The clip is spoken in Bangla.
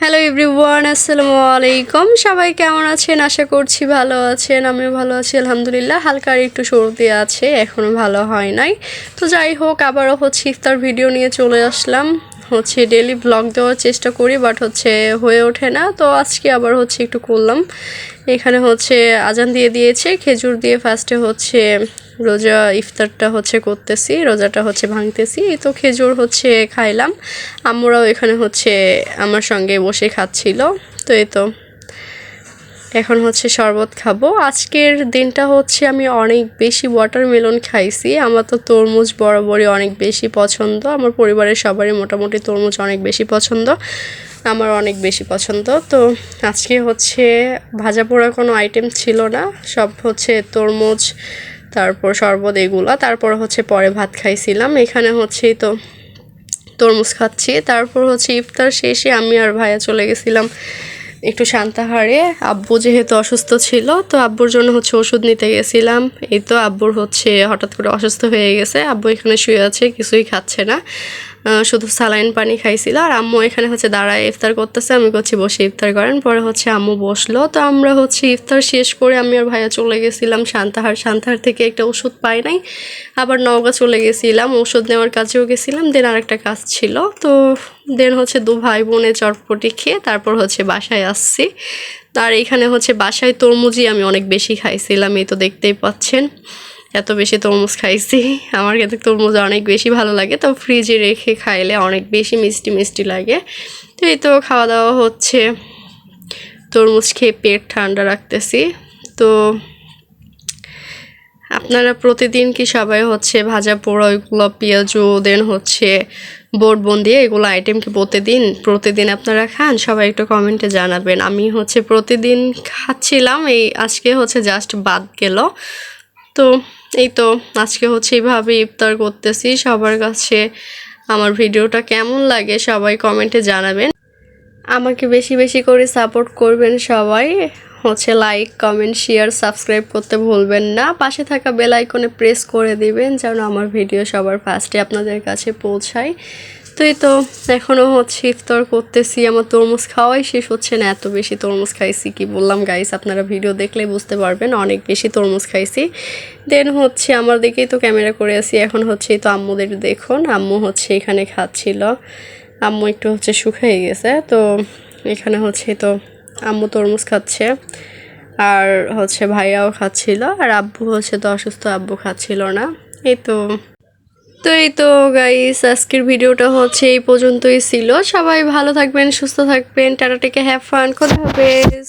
হ্যালো এভরিওয়ান আসসালামু আলাইকুম সবাই কেমন আছেন? আশা করছি ভালো আছেন। আমিও ভালো আছি, আলহামদুলিল্লাহ। হালকার একটু সর্দি আছে এখনও ভালো হয় নাই। তো যাই হোক, আবারও হচ্ছে ইফতার ভিডিও নিয়ে চলে আসলাম। হচ্ছে ডেলি ব্লগ দেওয়ার চেষ্টা করি বাট হচ্ছে হয়ে ওঠে না। তো আজকে আবার হচ্ছে একটু করলাম। এখানে হচ্ছে আজান দিয়ে দিয়েছে, খেজুর দিয়ে ফার্স্টে হচ্ছে রোজা ইফতারটা হচ্ছে করতেছি, রোজাটা হচ্ছে ভাঙতেছি। তো খেজুর হচ্ছে খাইলাম। আমরাও এখানে হচ্ছে আমার সঙ্গে বসে খাচ্ছিল। তো এই তো। এখন হচ্ছে শরবত খাব। আজকের দিনটা হচ্ছে আমি অনেক বেশি ওয়াটারমেলন খাইছি। আমার তো তরমুজ বরাবরই অনেক বেশি পছন্দ। আমার পরিবারের সবারই মোটামুটি তরমুজ অনেক বেশি পছন্দ। আমার অনেক বেশি পছন্দ। তো আজকে হচ্ছে ভাজা পোড়া কোনো আইটেম ছিল না। সব হচ্ছে তরমুজ, তারপর শরবত এগুলা। তারপর হচ্ছে পরে ভাত খাইছিলাম। এখানে হচ্ছে তো তরমুজ খাচ্ছি। তারপর হচ্ছে ইফতার শেষে আমি আর ভাইয়া চলে গেছিলাম একটু শান্তাহারে আব্বু যেহেতু অসুস্থ ছিল, তো আব্বুর জন্য হচ্ছে ওষুধ নিতে গেছিলাম। এই তো আব্বুর হচ্ছে হঠাৎ করে অসুস্থ হয়ে গেছে। আব্বু এখানে শুয়ে আছে, কিছুই খাচ্ছে না। শুধু সালাইন পানি খাইছিল, আর আম্মু এখানে হচ্ছে দাঁড়ায় ইফতার করতেছে, আমি করছি বসে ইফতার করেন। পরে হচ্ছে আম্মু বসল। তো আমরা হচ্ছে ইফতার শেষ করে আমি আর ভাইয়া চলে গেছিলাম শান্তাহার শান্তাহার থেকে একটা ওষুধ পাই নাই, আবার নওগাঁ চলে গেছিলাম, ওষুধ নেওয়ার কাছেও গেছিলাম, দেন আরেকটা কাজ ছিল। তো দেন হচ্ছে দু ভাই বোনে চটপটি খেয়ে তারপর হচ্ছে বাসায় আসছি। আর এখানে হচ্ছে বাসায় তরমুজই আমি অনেক বেশি খাইছিলাম, এই তো দেখতেই পাচ্ছেন। এত বেশি তরমুজ খাইছি। আমার কিন্তু তরমুজ অনেক বেশি ভালো লাগে। তো ফ্রিজে রেখে খাইলে অনেক বেশি মিষ্টি মিষ্টি লাগে। তো এই তো খাওয়া দাওয়া হচ্ছে। তরমুজ খেয়ে পেট ঠান্ডা রাখতেছি। তো আপনারা প্রতিদিন কি সবাই হচ্ছে ভাজা পোড়া, ওইগুলো পেঁয়াজু, দেন হচ্ছে বোট বন্দি, এগুলো আইটেম কি প্রতিদিন? প্রতিদিন আপনারা খান? সবাই একটু কমেন্টে জানাবেন। আমি হচ্ছে প্রতিদিন খাচ্ছিলাম, এই আজকে হচ্ছে জাস্ট বাদ গেল। তো এই তো, আজকে হচ্ছে এইভাবে ইফতার করতেছি। সবার কাছে আমার ভিডিওটা কেমন লাগে সবাই কমেন্টে জানাবেন। আমাকে বেশি বেশি করে সাপোর্ট করবেন সবাই। হচ্ছে লাইক, কমেন্ট, শেয়ার, সাবস্ক্রাইব করতে ভুলবেন না। পাশে থাকা বেল আইকনে প্রেস করে দিবেন যেন আমার ভিডিও সবার ফার্স্টে আপনাদের কাছে পৌঁছায়। তো এই তো এখনও হচ্ছে ইফতার করতেছি, আমার তরমুজ খাওয়াই শেষ হচ্ছে না, এত বেশি তরমুজ খাইছি কি বললাম গাইস আপনারা ভিডিও দেখলে বুঝতে পারবেন, অনেক বেশি তরমুজ খাইছি। দেন হচ্ছে আমার দিকেই তো ক্যামেরা করে আছি, এখন হচ্ছে তো আম্মুদের দেখুন, আম্মু হচ্ছে এখানে খাচ্ছিল, আম্মু একটু হচ্ছে শুকিয়ে গেছে, তো এখানে হচ্ছে তো আম্মু তরমুজ খাচ্ছে, আর হচ্ছে ভাইয়াও খাচ্ছিল, আর আব্বু হচ্ছে তো অসুস্থ, আব্বু খাচ্ছিল না, এই তো তো এই তো গাইস আজকের ভিডিওটা হচ্ছে এই পর্যন্তই ছিল। সবাই ভালো থাকবেন, সুস্থ থাকবেন, টাটা টেকে হ্যাভ ফান কথা হাফেজ।